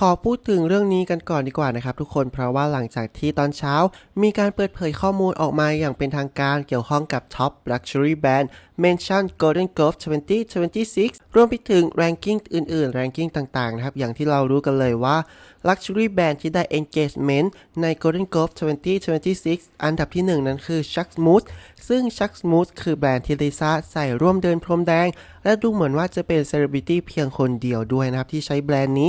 ขอพูดถึงเรื่องนี้กันก่อนดีกว่านะครับ ทุกคนเพราะว่าหลังจากที่ตอนเช้า มีการเปิดเผยข้อมูลออกมาอย่างเป็นทางการเกี่ยวข้องกับ Top Luxury Brand Mention Golden Glove 2026 รวมไปถึง ranking อื่นๆ ranking ต่างๆนะครับ อย่างที่เรารู้กันเลยว่า Luxury Brand ที่ได้ engagement ใน Golden Glove 2026 อันดับที่หนึ่งนั้นคือ Chuck Smooth ซึ่ง Chuck Smooth คือแบรนด์ที่ลิซ่าใส่ร่วมเดินพรมแดง และดูเหมือนว่าจะเป็นเซเลบริตี้เพียงคนเดียวด้วยนะครับ ที่ใช้แบรนด์นี้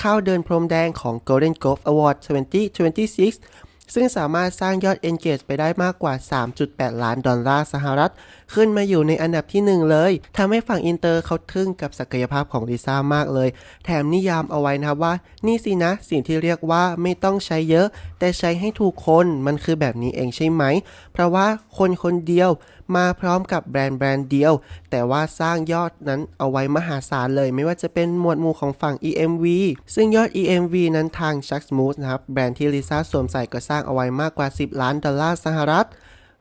เข้าเดินพรมแดงของ Golden Globe Award 2026 ซึ่งสามารถสร้างยอด engage ไปได้มากกว่า 3.8 ล้านดอลลาร์สหรัฐ ขึ้นมาอยู่ในอันดับที่หนึ่งเลย ทำให้ฝั่งอินเตอร์เขาทึ่งกับศักยภาพของลิซ่ามากเลย แถมนิยามเอาไว้นะครับว่า นี่สินะ สิ่งที่เรียกว่าไม่ต้องใช้เยอะ แต่ใช้ให้ถูกคน มันคือแบบนี้เองใช่ไหม เพราะว่าคนคนเดียว มาพร้อมกับแบรนด์แบรนด์เดียว แต่ว่าสร้างยอดนั้นเอาไว้มหาศาลเลย ไม่ว่าจะเป็นหมวดหมู่ของฝั่ง EMV ซึ่งยอด EMV นั้นทาง Chuck Smooth นะครับ แบรนด์ที่ลิซ่าสวมใส่ก็สร้างเอาไว้มากกว่า 10 ล้านดอลลาร์สหรัฐ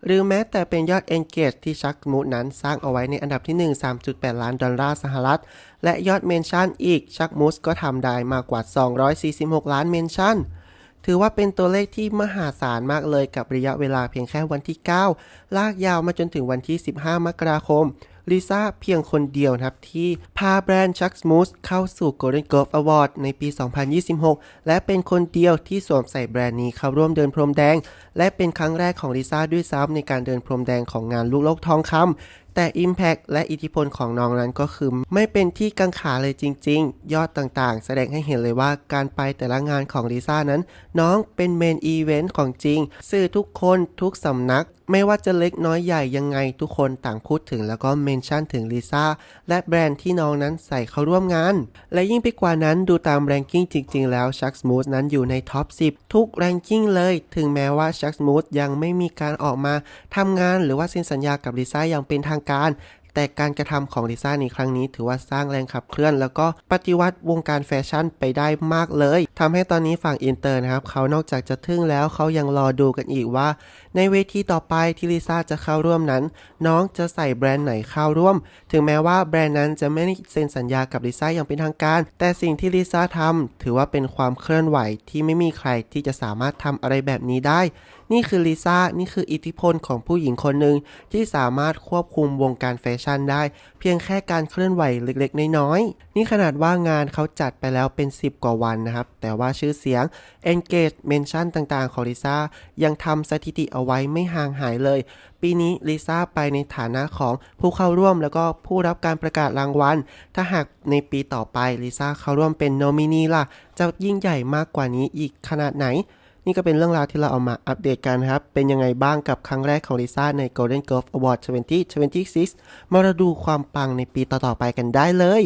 หรือแม้แต่เป็นยอด Engage ที่ชักมูดนั้นสร้างเอาไว้ในอันดับที่ 1 3.8 ล้านดอลลาร์สหรัฐ และยอดเมนชั่นอีกชักมูสก็ทำได้มากกว่า 246 ล้านเมนชั่น ถือว่าเป็นตัวเลขที่มหาศาลมากเลยกับระยะเวลาเพียงแค่วันที่ 9 ลากยาวมาจนถึงวันที่ 15 มกราคมลิซ่าเพียงคนเดียวนะครับ ที่พาแบรนด์ชักมูสเข้าสู่ Golden Glove Award ในปี 2026 และเป็นคนเดียวที่สวมใส่แบรนด์นี้เข้าร่วมเดินพรมแดง และเป็นครั้งแรกของลิซ่าด้วยซ้ำในการเดินพรมแดงของงานลูกโลกทองคำแต่ Impact และอิทธิพลของน้องนั้นก็คือ ไม่เป็นที่กังขาเลยจริง ๆ ยอดต่างๆ แสดงให้เห็นเลยว่าการไปแต่ละงานของลิซ่านั้น น้องเป็นเมนอีเวนต์ของจริง สื่อทุกคนทุกสำนัก ไม่ว่าจะเล็กน้อยใหญ่ยังไงทุกคนต่างพูดถึงแล้วก็เมนชั่นถึงลิซ่าและแบรนด์ที่น้องนั้นใส่เข้าร่วมงาน และยิ่งไปกว่านั้นดูตามแรงกิ้งจริง ๆ แล้วชักสมูทนั้นอยู่ในท็อป 10 ทุกแรงกิ้งเลย ถึงแม้ว่าชักสมูทยังไม่มีการออกมาทำงานหรือว่าเซ็นสัญญากับลิซ่าอย่างเป็นทางการ แต่การกระทำของลิซ่าในครั้งนี้ถือว่าสร้างแรงขับเคลื่อน แล้วก็ปฏิวัติวงการแฟชั่นไปได้มากเลยทำให้ตอนนี้ฝั่งอินเตอร์นะครับ เขานอกจากจะทึ่งแล้วเขายังรอดูกันอีกว่า ในเวทีต่อไปที่ลิซ่าจะเข้าร่วมนั้น น้องจะใส่แบรนด์ไหนเข้าร่วม ถึงแม้ว่าแบรนด์นั้นจะไม่ได้เซ็นสัญญากับลิซ่าอย่างเป็นทางการ แต่สิ่งที่ลิซ่าทำถือว่าเป็นความเคลื่อนไหวที่ไม่มีใครที่จะสามารถทำอะไรแบบนี้ได้ นี่คือลิซ่านี่คืออิทธิพลของผู้หญิงคนหนึ่งที่สามารถควบคุมวงการแฟชนได้ เพียงแค่การเคลื่อนไหวเล็กๆ น้อยๆ นี่ขนาดว่างานเขาจัดไปแล้วเป็น 10 กว่าวันนะครับ แต่ว่าชื่อเสียง engage mention ต่างๆ ของลิซ่ายังทำสถิติเอาไว้ไม่ห่างหายเลย ปีนี้ลิซ่าไปในฐานะของผู้เข้าร่วมแล้วก็ผู้รับการประกาศรางวัล ถ้าหากในปีต่อไปลิซ่าเข้าร่วมเป็นโนมินีล่ะ จะยิ่งใหญ่มากกว่านี้อีกขนาดไหน นี่ก็เป็นเรื่องราวที่เราเอามาอัปเดตกันครับ เป็นยังไงบ้างกับครั้งแรกของลิซ่าใน Golden Glove Award 2026 มาดูความปังในปีต่อๆไปกันได้เลย